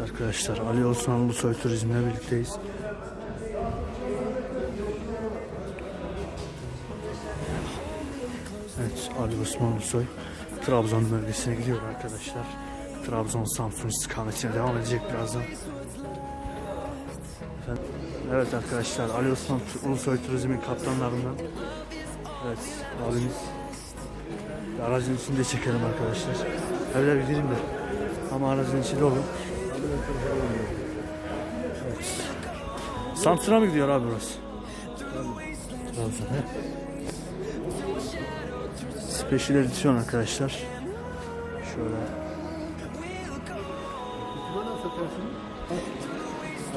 Evet arkadaşlar Ali Osman Ulusoy Turizm'le birlikteyiz. Evet Ali Osman Ulusoy Trabzon bölgesine gidiyor arkadaşlar. Trabzon Samsun istikametine devam edecek birazdan. Efendim, evet arkadaşlar Ali Osman Ulusoy Turizm'in kaptanlarından Evet abimiz aracın içinde çekelim arkadaşlar. Evler gidelim de ama aracın içi dolu. Samsun'a mı gidiyor abi burası? He. Special edisyon arkadaşlar. Şöyle.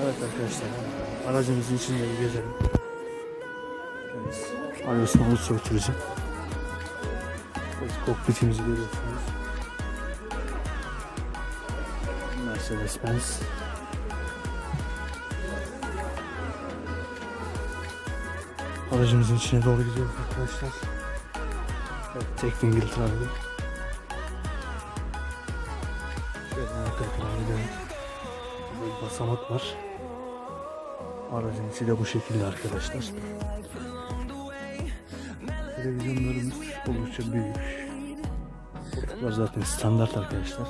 Evet arkadaşlar. Aracımızın içinde bir gezelim. Evet. Ali Osman Ulusoy Turizm. Kokpitimizi görüyorsunuz. Mercedes Benz. Aracımızın içine doğru gidiyoruz arkadaşlar. Evet, tek dingil trafiği. Şöyle arka tarafa gidelim. Burada bir basamak var. Aracın içi de bu şekilde arkadaşlar. Televizyonlarımız oldukça büyük. Koltuklar zaten standart arkadaşlar.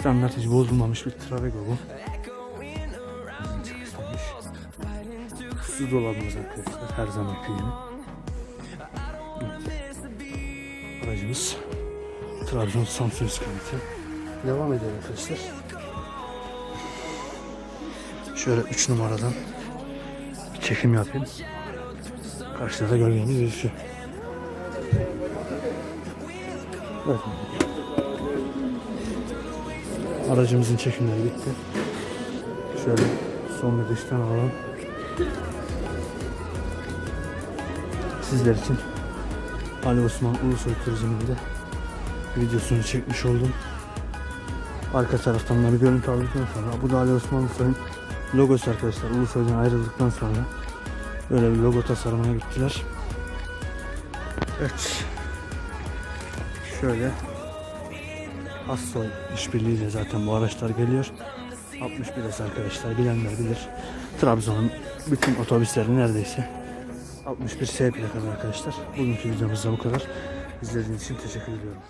Standart hiç bozulmamış bir Travego bu. Su dolabımız arkadaşlar her zaman gibi. Aracımız Trabzon Samsun istikameti. Devam edelim arkadaşlar. Şöyle 3 numaradan bir çekim yapayım. Karşıda da gölgemiz gözüküyor. Evet. Aracımızın çekimleri bitti. Şöyle son bir dıştan alalım. Sizler için Ali Osman Ulusoy Turizm'in de videosunu çekmiş oldum. Arka taraftan da bir görüntü aldıktan sonra bu da Ali Osman Ulusoy'un logosu arkadaşlar. Ulusoy'dan ayrıldıktan sonra böyle bir logo tasarımına gittiler. Evet. Şöyle Assoy işbirliğiyle zaten bu araçlar geliyor. 61 S arkadaşlar bilenler bilir. Trabzon'un bütün otobüsleri neredeyse 61 S plakalı arkadaşlar. Bugünkü videomuzda bu kadar. İzlediğiniz için teşekkür ediyorum.